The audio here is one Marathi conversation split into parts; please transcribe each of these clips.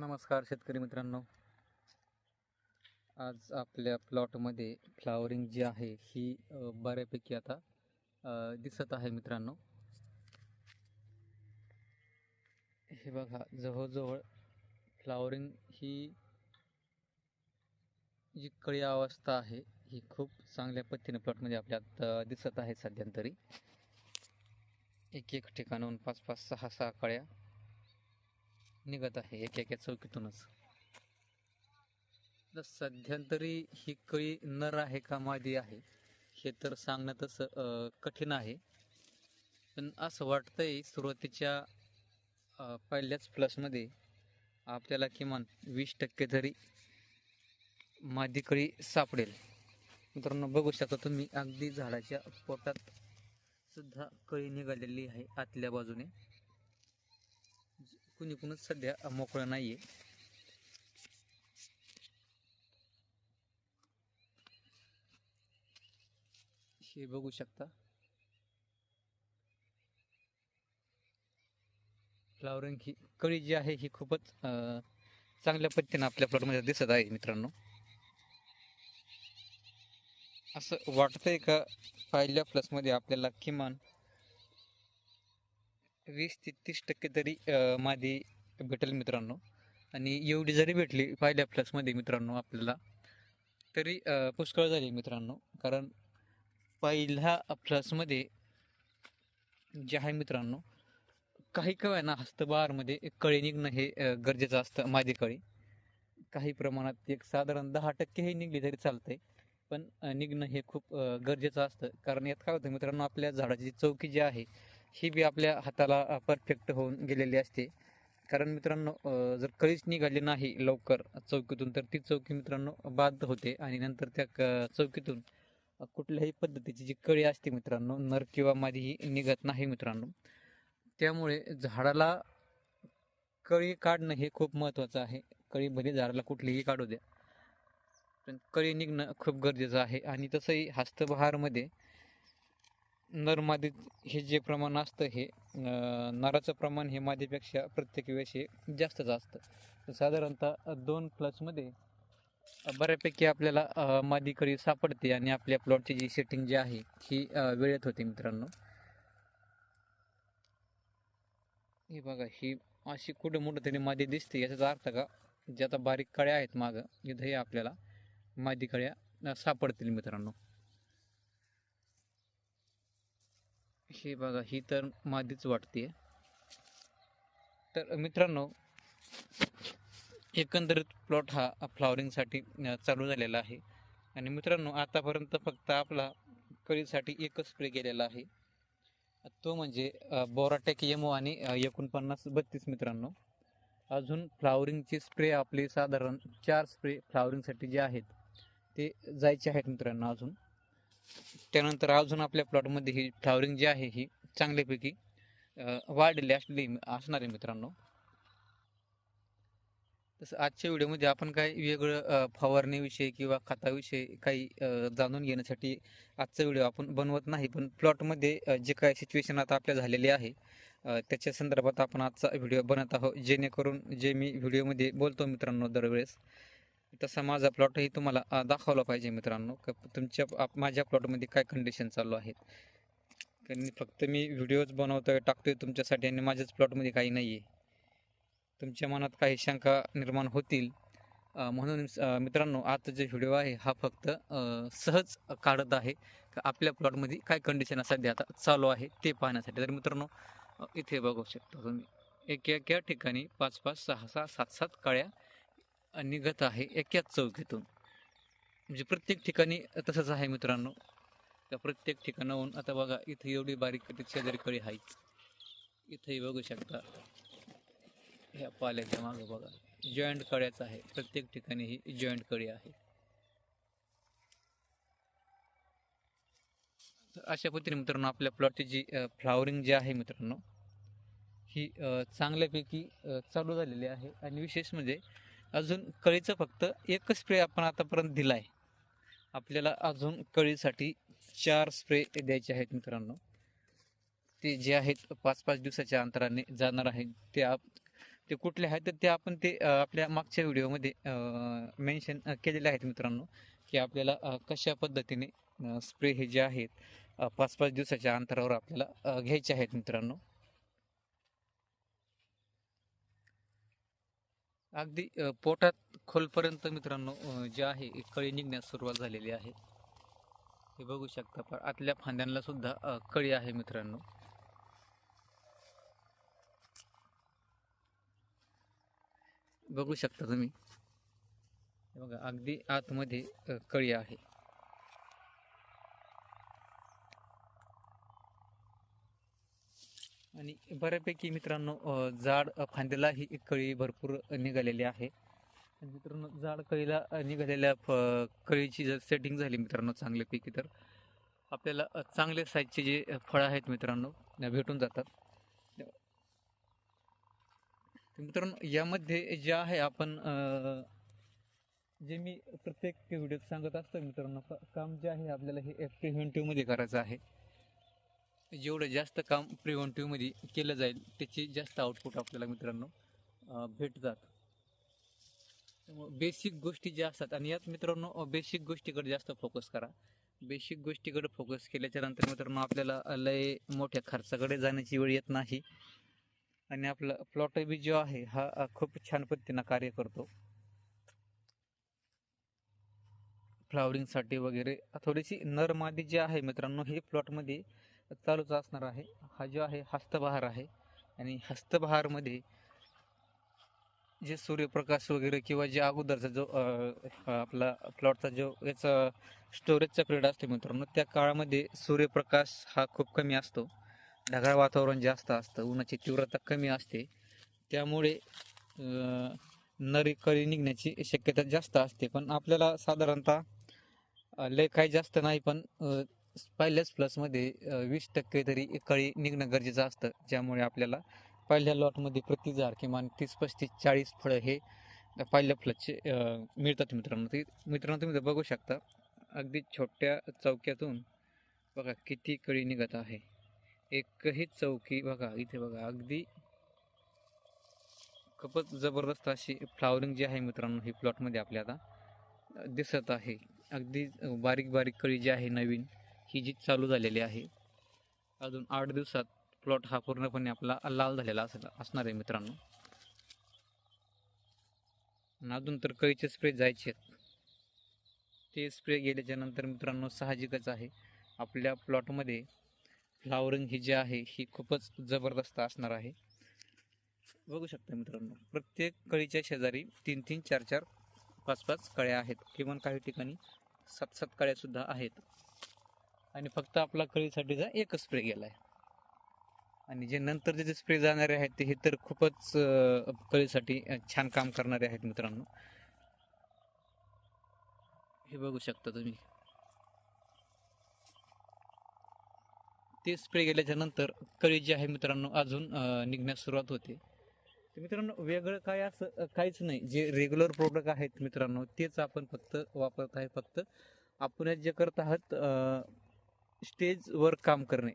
नमस्कार शेतकरी मित्रांनो. आज आपल्या प्लॉटमध्ये फ्लावरिंग जी आहे ही बऱ्यापैकी आता दिसत आहे मित्रांनो. हे बघा जवळजवळ फ्लावरिंग ही जी कळी अवस्था आहे ही खूप चांगल्या पद्धतीने प्लॉटमध्ये आपल्यात दिसत आहे सध्या तरी. एक एक ठिकाणाहून पाच पाच सहा सहा कळ्या निघत आहे एक एका चौकीतूनच. तर सध्या तरी ही कळी नर आहे का मादी आहे हे तर सांगणं तसं कठीण आहे. पण असं वाटतंय सुरुवातीच्या पहिल्याच प्लसमध्ये आपल्याला किमान वीस टक्के तरी मादी कळी सापडेल. मित्रांनो बघू शकता तुम्ही अगदी झाडाच्या पोटात सुद्धा कळी निघालेली आहे आतल्या बाजूने. कुणी कुणच सध्या मोकळं आहे हे बघू शकता. फ्लावरिंग ही कळी जी आहे ही खूपच चांगल्या पद्धतीने आपल्या प्लॉटमध्ये दिसत आहे मित्रांनो. असं वाटतंय का? पहिल्या प्लसमध्ये आपल्याला किमान वीस ते तीस टक्के तरी मादी भेटेल मित्रांनो. आणि एवढी जरी भेटली पहिल्या प्लसमध्ये मित्रांनो आपल्याला तरी पुष्कळ झाली मित्रांनो. कारण पहिल्या प्लसमध्ये जे आहे मित्रांनो काही कळ ना हस्तबहारमध्ये कळी निघणं हे गरजेचं असतं मादी कळी. काही प्रमाणात एक साधारण दहा टक्के हे निघली तरी चालतंय. पण निघणं हे खूप गरजेचं असतं. कारण यात काय होतं मित्रांनो आपल्या झाडाची चौकी जी आहे ही बी आपल्या हाताला परफेक्ट होऊन गेलेली असते. कारण मित्रांनो जर कळीच निघाली नाही लवकर चौकीतून तर ती चौकी मित्रांनो बाद होते. आणि नंतर त्या क- चौकीतून कुठल्याही पद्धतीची जी कळी असते मित्रांनो नर किंवा मादी ही निघत नाही मित्रांनो. त्यामुळे झाडाला कळी काढणं हे खूप महत्त्वाचं आहे. कळी भले झाडाला कुठलीही काढू द्या. पण कळी निघणं खूप गरजेचं आहे. आणि तसंही हस्तबहारमध्ये नरमादीत हे जे प्रमाण असतं हे नराचं प्रमाण हे मादीपेक्षा प्रत्येक वेळेस हे जास्तच असतं. साधारणतः दोन प्लसमध्ये बऱ्यापैकी आपल्याला अं, मादी कळी सापडते आणि आपल्या प्लॉटची जी सेटिंग जी आहे ही वेळेत होते मित्रांनो. हे बघा ही अशी कुठं मोठं तरी मादी दिसते याचा अर्थ का ज्या आता बारीक कळ्या आहेत मागं इथंही आपल्याला मादी कळ्या सापडतील मित्रांनो. हे बघा ही तर मादीच वाटते तर मित्रांनो एकंदरीत प्लॉट हा फ्लॉवरिंगसाठी चालू झालेला आहे. आणि मित्रांनो आतापर्यंत फक्त आपला कळीसाठी एकच स्प्रे केलेला आहे. तो म्हणजे बोराटेक एमओ आणि एकोणपन्नास बत्तीस मित्रांनो. अजून फ्लावरिंगचे स्प्रे आपले साधारण चार स्प्रे फ्लावरिंगसाठी जे आहेत ते जायचे आहेत मित्रांनो अजून. त्यानंतर अजून आपल्या प्लॉटमध्ये ही फ्लावरिंग जी आहे ही चांगल्यापैकी अं, वाढलेली असली असणार आहे मित्रांनो. तसं आजच्या व्हिडिओमध्ये आपण काही वेगळं फवारणीविषयी किंवा खताविषयी काही जाणून घेण्यासाठी आजचा व्हिडिओ आपण बनवत नाही पण प्लॉटमध्ये जे काही सिच्युएशन आता आपल्या झालेली आहे त्याच्या संदर्भात आपण आजचा व्हिडिओ बनत आहोत जेणेकरून जे मी व्हिडिओमध्ये बोलतो मित्रांनो दरवेळेस तसा माझा प्लॉटही तुम्हाला दाखवला पाहिजे मित्रांनो. का तुमच्या माझ्या प्लॉटमध्ये काय कंडिशन चालू आहेत? कारण फक्त मी व्हिडिओज बनवतोय टाकतोय तुमच्यासाठी आणि माझ्याच प्लॉटमध्ये काही नाही आहे तुमच्या मनात काही शंका निर्माण होतील. म्हणून मित्रांनो आजचा जे व्हिडिओ आहे हा फक्त सहज काढत आहे. का आपल्या प्लॉटमध्ये काय कंडिशन सध्या आता चालू आहे ते पाहण्यासाठी. तर मित्रांनो इथे बघू शकता तुम्ही. एक एका ठिकाणी पाच पाच सहा सहा सात सात काळ्या निघत आहे एकाच चौकीतून म्हणजे प्रत्येक ठिकाणी तसंच आहे मित्रांनो. त्या प्रत्येक ठिकाणाहून आता बघा इथे एवढी बारीक कधी शेजारी कळी आहेच इथेही बघू शकता. ह्या पाल्याच्या मागं बघा. जॉईंट कळ्याच आहे. प्रत्येक ठिकाणी ही जॉईंट कळी आहे. तर अशा पद्धतीने मित्रांनो आपल्या प्लॉटची जी फ्लावरिंग जी आहे मित्रांनो ही चांगल्यापैकी चालू झालेली आहे. आणि विशेष म्हणजे अजून कळीचं फक्त एकच स्प्रे आपण आतापर्यंत दिला आहे आपल्याला अजून कळीसाठी चार स्प्रे द्यायचे आहेत मित्रांनो. ते जे आहेत पाच पाच दिवसाच्या अंतराने जाणार आहेत. ते आप ते कुठले आहेत तर ते आपण ते आपल्या मागच्या व्हिडिओमध्ये मेन्शन केलेले आहेत मित्रांनो. की आपल्याला कशा पद्धतीने स्प्रे हे जे आहेत पाच पाच दिवसाच्या अंतरावर आपल्याला घ्यायचे आहेत मित्रांनो. अगदी पोटात खोलपर्यंत मित्रांनो जे आहे कळी निघण्यास सुरुवात झालेली आहे. हे बघू शकता पण आतल्या फांद्यांना सुद्धा कळी आहे मित्रांनो. बघू शकता तुम्ही. बघा अगदी आतमध्ये कळी आहे. आणि बऱ्यापैकी मित्रांनो जाड अ, फांद्यालाही कळी भरपूर निघालेली आहे. मित्रांनो जाड कळीला निघालेल्या फ- कळीची जर सेटिंग झाली मित्रांनो चांगल्यापैकी तर आपल्याला चांगले साईजचे जे फळं आहेत मित्रांनो भेटून जातात. मित्रांनो यामध्ये जे आहे आपण जे मी प्रत्येक व्हिडिओत सांगत असतो मित्रांनो काम जे आहे आपल्याला हे प्रिव्हेंटिव्हमध्ये करायचं आहे. जेवढं जास्त काम प्रिव्हेंटिव्हमध्ये केलं जाईल त्याचे जास्त आउटपुट आपल्याला मित्रांनो भेटतात. त्यामुळे बेसिक गोष्टी ज्या असतात आणि यात मित्रांनो बेसिक गोष्टीकडे जास्त फोकस करा. बेसिक गोष्टीकडे फोकस केल्याच्यानंतर मित्रांनो आपल्याला लय मोठ्या खर्चाकडे जाण्याची वेळ येत नाही. आणि आपला प्लॉट बी जो आहे हा खूप छान पद्धतीनं कार्य करतो. फ्लावरिंगसाठी वगैरे थोडीशी नर मादी जी आहे मित्रांनो हे प्लॉटमध्ये चालूच असणार आहे. हा जो आहे हस्तबहार आहे. आणि हस्तबहारमध्ये जे सूर्यप्रकाश वगैरे किंवा जे अगोदरचा जो आपला प्लॉटचा जो याचा स्टोरेजचा पिरियड असतो मित्रांनो त्या काळामध्ये सूर्यप्रकाश हा खूप कमी असतो. ढगाळ वातावरण जास्त असतं उन्हाची तीव्रता कमी असते. त्यामुळे नरी कळी निघण्याची शक्यता जास्त असते. पण आपल्याला साधारणतः लय काही जास्त नाही पण पहिल्याच प्लसमध्ये वीस टक्के तरी कळी निघणं गरजेचं असतं. ज्यामुळे आपल्याला पहिल्या लॉटमध्ये प्रति झाड किमान तीस पस्तीस चाळीस फळं हे पहिल्या प्लसचे मिळतात मित्रांनो. ते मित्रांनो तुम्ही बघू शकता अगदी छोट्या चौक्यातून बघा किती कळी निघत आहे. एकही चौकी बघा इथे बघा अगदी खूपच जबरदस्त अशी फ्लावरिंग जी आहे मित्रांनो ही प्लॉटमध्ये आपल्याला दिसत आहे. अगदी बारीक बारीक कळी जी आहे नवीन ही जी चालू झालेली आहे अजून आठ दिवसात प्लॉट हा पूर्णपणे आपला लाल झालेला असेल असणार आहे मित्रांनो. अजून तर कळीचे स्प्रे जायचे आहेत. ते स्प्रे गेल्याच्यानंतर मित्रांनो साहजिकच आहे. आपल्या प्लॉटमध्ये फ्लावरिंग ही जी आहे ही खूपच जबरदस्त असणार आहे. बघू शकता मित्रांनो प्रत्येक कळीच्या शेजारी तीन तीन चार चार पाच पाच कळ्या आहेत. किमान काही ठिकाणी सात सात कळ्यासुद्धा आहेत. आणि फक्त आपला कळीसाठीचा एकच स्प्रे गेला आहे आणि जे नंतर जे स्प्रे जाणारे आहेत ते हे तर खूपच कळीसाठी छान काम करणारे आहेत मित्रांनो. हे बघू शकता तुम्ही. ते स्प्रे गेल्याच्यानंतर कळी जी आहे मित्रांनो अजून निघण्यास सुरुवात होते. मित्रांनो वेगळं काय असं काहीच नाही. जे रेग्युलर प्रोडक्ट आहेत मित्रांनो तेच आपण फक्त वापरत आहे. फक्त आपण जे करत आहात स्टेजवर काम करणे.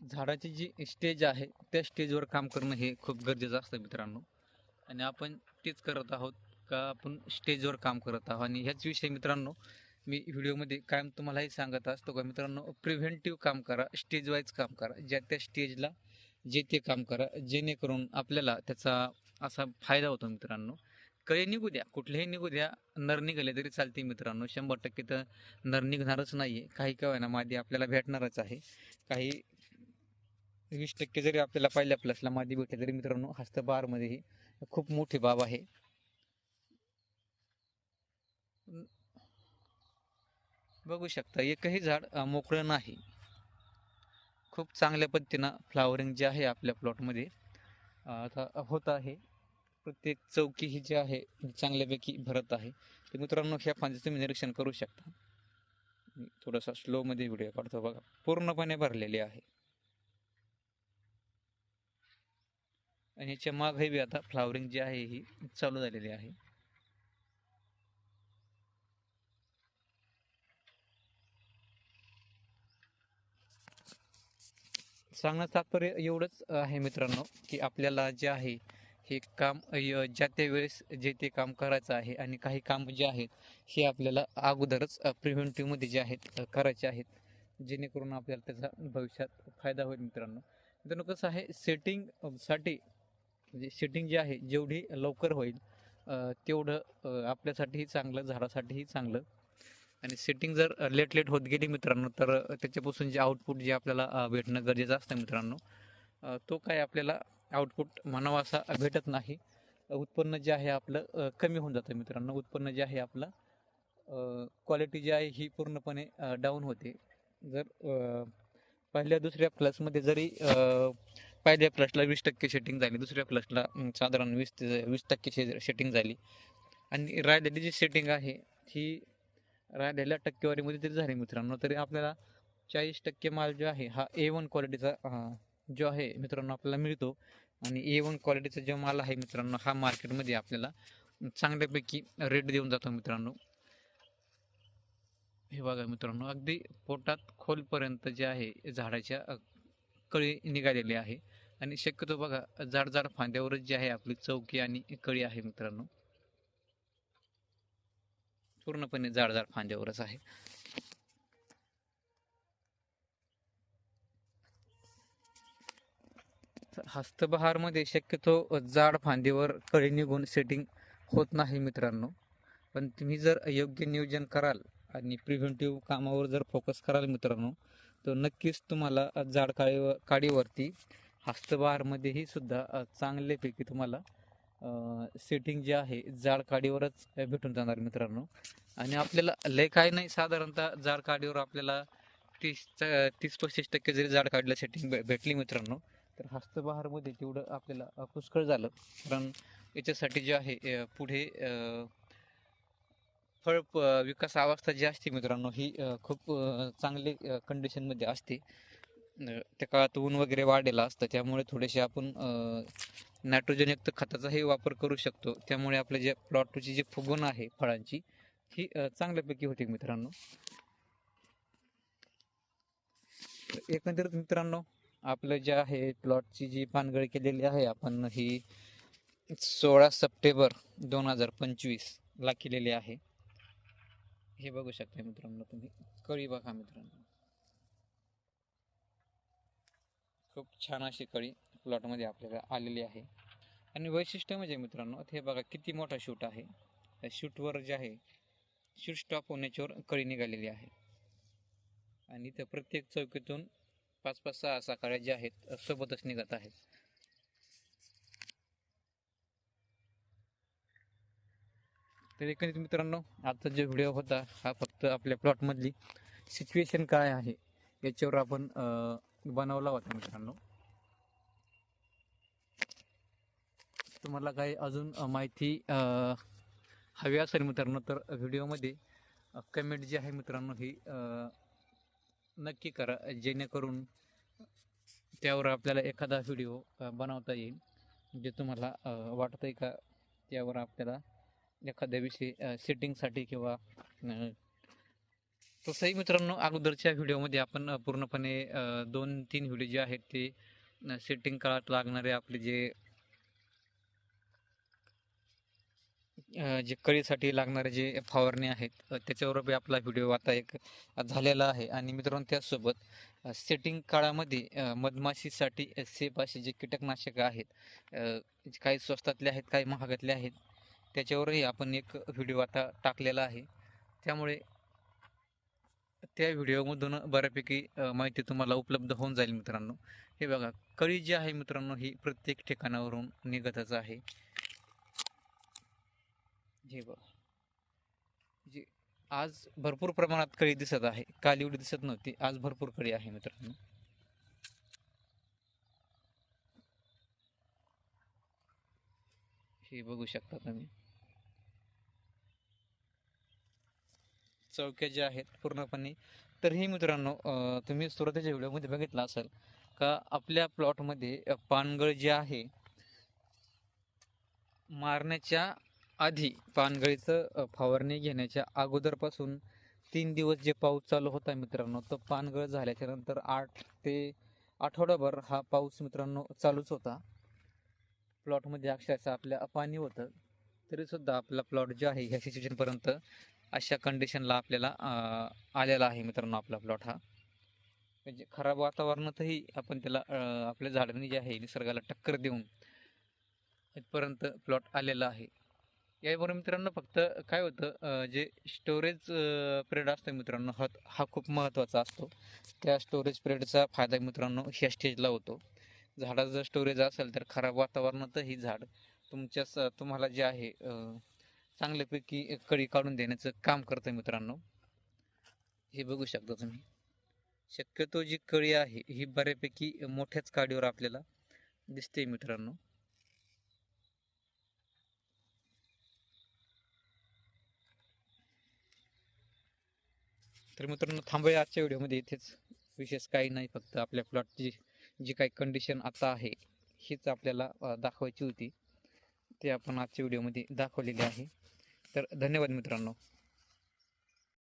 झाडाची जी स्टेज आहे त्या स्टेजवर काम करणं हे खूप गरजेचं असतं मित्रांनो. आणि आपण तेच करत आहोत का आपण स्टेजवर काम करत आहोत? आणि ह्याच विषयी मित्रांनो मी व्हिडिओमध्ये कायम तुम्हालाही सांगत असतो का मित्रांनो प्रिव्हेंटिव्ह काम करा स्टेज वाईज काम करा. ज्या त्या स्टेजला जे ते काम करा जेणेकरून आपल्याला त्याचा असा फायदा होतो मित्रांनो. कळे निघू द्या कुठलेही निघू द्या नर निघाले तरी चालते मित्रांनो. शंभर टक्के तर नर निघणारच नाही आहे काही काय ना मादी आपल्याला भेटणारच आहे. काही वीस टक्के जरी आपल्याला पहिल्या प्लसला मादी भेटली तरी मित्रांनो हस्तबारमध्ये ही खूप मोठी बाब आहे. बघू शकता एकही झाड मोकळं नाही. खूप चांगल्या पद्धतीनं फ्लावरिंग जे आहे आपल्या प्लॉटमध्ये आता होत आहे. प्रत्येक चौकी ही जी आहे चांगल्यापैकी भरत आहे. तर मित्रांनो ह्या फांदीचं तुम्ही निरीक्षण करू शकता. मी थोडासा स्लोमध्ये व्हिडिओ काढतो बघा. पूर्णपणे भरलेली आहे. आणि याच्या मागही बी आता फ्लावरिंग जी आहे ही चालू झालेली आहे. सांगण्याचं तात्पर्य एवढंच आहे मित्रांनो की आपल्याला जे आहे हे काम य- ज्या त्या वेळेस जे ते काम करायचं आहे आणि काही काम जे आहेत हे आपल्याला अगोदरच प्रिव्हेंटिव्हमध्ये जे आहेत करायचे आहेत जेणेकरून आपल्याला त्याचा भविष्यात फायदा होईल मित्रांनो. मित्रांनो कसं आहे सेटिंगसाठी म्हणजे सेटिंग जी आहे जेवढी लवकर होईल तेवढं आपल्यासाठीही चांगलं झाडासाठीही चांगलं. आणि सेटिंग जर लेट लेट होत गेली मित्रांनो तर त्याच्यापासून जे आउटपुट जे आपल्याला भेटणं गरजेचं असतं मित्रांनो तो काय आपल्याला आउटपुट म्हणावा असा भेटत नाही. उत्पन्न जे आहे आपलं कमी होऊन जातं मित्रांनो. उत्पन्न जे आहे आपलं क्वालिटी जी आहे ही पूर्णपणे डाऊन होते. जर पहिल्या दुसऱ्या प्लसमध्ये जरी पहिल्या प्लसला वीस टक्के सेटिंग झाली दुसऱ्या प्लसला साधारण वीस ते वीस टक्के सेटिंग झाली आणि राहिलेली जी सेटिंग आहे ही राहिलेल्या टक्केवारीमध्ये जरी झाली मित्रांनो. तरी आपल्याला चाळीस टक्के माल जो आहे हा ए वन क्वालिटीचा जो आहे मित्रांनो आपल्याला मिळतो. आणि ए वन क्वालिटीचा जो माल आहे मित्रांनो हा मार्केटमध्ये आपल्याला चांगल्यापैकी रेट देऊन जातो मित्रांनो. हे बघा मित्रांनो अगदी पोटात खोलपर्यंत जे आहे झाडाच्या कळी निघालेली आहे. आणि शक्यतो बघा जाड जाड फांद्यावरच जी आहे आपली चौकी आणि कळी आहे मित्रांनो. पूर्णपणे जाड जाड फांद्यावरच आहे. हस्तबहारमध्ये शक्यतो जाड फांदीवर कळी निघून सेटिंग होत नाही मित्रांनो. पण तुम्ही जर योग्य नियोजन कराल आणि प्रिव्हेंटिव्ह कामावर जर फोकस कराल मित्रांनो तर नक्कीच तुम्हाला जाड काळी काडीवरती हस्तबहारमध्येही सुद्धा चांगल्यापैकी तुम्हाला सेटिंग जे आहे जाड काडीवरच भेटून जाणार मित्रांनो. आणि आपल्याला लय काय नाही साधारणतः जाड काडीवर आपल्याला तीस तीस पस्तीस टक्के जरी जाड काढलं सेटिंग भेटली मित्रांनो तर हस्तबहारमध्ये तेवढं आपल्याला पुष्कळ झालं. कारण याच्यासाठी जे आहे पुढे फळ विकास अवस्था जी असते मित्रांनो ही खूप चांगली कंडिशनमध्ये असते. त्या काळात ऊन वगैरे वाढलेला असतं त्यामुळे थोडेसे आपण नायट्रोजनयुक्त खताचाही वापर करू शकतो. त्यामुळे आपल्या जे प्लॉटची जी फुगवण आहे फळांची ही चांगल्यापैकी होते मित्रांनो. तर एकंदरीत मित्रांनो आपलं जे आहे प्लॉटची जी पानगळी केलेली आहे आपण ही सोळा सप्टेंबर दोन हजार पंचवीसला केलेली आहे. हे बघू शकता मित्रांनो तुम्ही. कळी बघा मित्रांनो. खूप छान अशी कळी प्लॉटमध्ये आपल्याला आलेली आहे. आणि वैशिष्ट्य म्हणजे मित्रांनो हे बघा किती मोठा शूट आहे. त्या शूटवर जे आहे शूट स्टॉप होण्याच्यावर कळी निघालेली आहे. आणि त्या प्रत्येक चौकीतून पाच पाच सहा सहा काळ्या ज्या आहेत सोबतच निघत आहेत. तर एकंदरीत मित्रांनो आजचा जो व्हिडिओ होता हा फक्त आपल्या प्लॉटमधली सिच्युएशन काय आहे याच्यावर आपण बनवला होता मित्रांनो. तुम्हाला काही अजून माहिती हवी असेल मित्रांनो तर व्हिडिओमध्ये कमेंट जी आहे मित्रांनो ही नक्की करा जेणेकरून त्यावर आपल्याला एखादा व्हिडिओ बनवता येईल जे तुम्हाला वाटतं आहे का? त्यावर आपल्याला एखाद्या विषयी सेटिंगसाठी किंवा तसंही मित्रांनो अगोदरच्या व्हिडिओमध्ये आपण पूर्णपणे दोन तीन व्हिडिओ जे आहेत ते सेटिंग काळात लागणारे आपले जे जे कळीसाठी लागणारे जे फवारणी आहेत त्याच्यावर बी आपला व्हिडिओ आता एक झालेला आहे. आणि मित्रांनो त्याचसोबत सेटिंग काळामध्ये मधमाशीसाठी सेफ असे जे कीटकनाशक आहेत जे काही स्वस्तातले आहेत काही महागातले आहेत त्याच्यावरही आपण एक व्हिडिओ आता टाकलेला आहे. त्यामुळे त्या व्हिडिओमधून बऱ्यापैकी माहिती तुम्हाला उपलब्ध होऊन जाईल मित्रांनो. हे बघा कळी जी आहे मित्रांनो ही प्रत्येक ठिकाणावरून निघतच आहे. हे बघा जी आज भरपूर प्रमाणात कळी दिसत आहे. काल एवढी दिसत नव्हती आज भरपूर कळी आहे मित्रांनो. हे बघू शकता तुम्ही. चौक्या ज्या आहेत पूर्णपणे तरीही मित्रांनो तुम्ही सुरुवातीच्या व्हिडिओमध्ये बघितलं असेल का आपल्या प्लॉटमध्ये पानगळ जे आहे मारण्याच्या आधी पानगळीचं फवारणी घेण्याच्या अगोदरपासून तीन दिवस जे पाऊस चालू होता मित्रांनो तो पानगळ झाल्याच्यानंतर आठ ते आठवडाभर हा पाऊस मित्रांनो चालूच होता. प्लॉटमध्ये अक्षरशः आपल्या पाणी होतं. तरीसुद्धा आपला प्लॉट जो आहे ह्या सिच्युएशनपर्यंत अशा कंडिशनला आपल्याला आलेला आहे मित्रांनो आपला प्लॉट हा. म्हणजे खराब वातावरणातही आपण त्याला आपल्या झाडांनी जे आहे निसर्गाला टक्कर देऊन इथपर्यंत प्लॉट आलेला आहे. याबरोबर मित्रांनो फक्त काय होतं जे स्टोरेज पिरियड असतो मित्रांनो हा हा खूप महत्त्वाचा असतो. त्या स्टोरेज पिरियडचा फायदा मित्रांनो ह्या स्टेजला होतो. झाडाचं जर स्टोरेज असेल तर खराब वातावरणातही झाड तुमच्या स- तुम्हाला जे आहे चांगल्यापैकी कळी काढून देण्याचं काम करतं मित्रांनो. हे बघू शकता तुम्ही. शक्यतो जी कळी आहे ही बऱ्यापैकी मोठ्याच काडीवर आपल्याला दिसते मित्रांनो. तर मित्रांनो थांबूया आजच्या व्हिडिओमध्ये. इथेच विशेष काही नाही फक्त आपल्या प्लॉटची जी काही कंडिशन आता आहे हीच आपल्याला दाखवायची होती. ते आपण आजच्या व्हिडिओमध्ये दाखवलेली आहे. तर धन्यवाद मित्रांनो.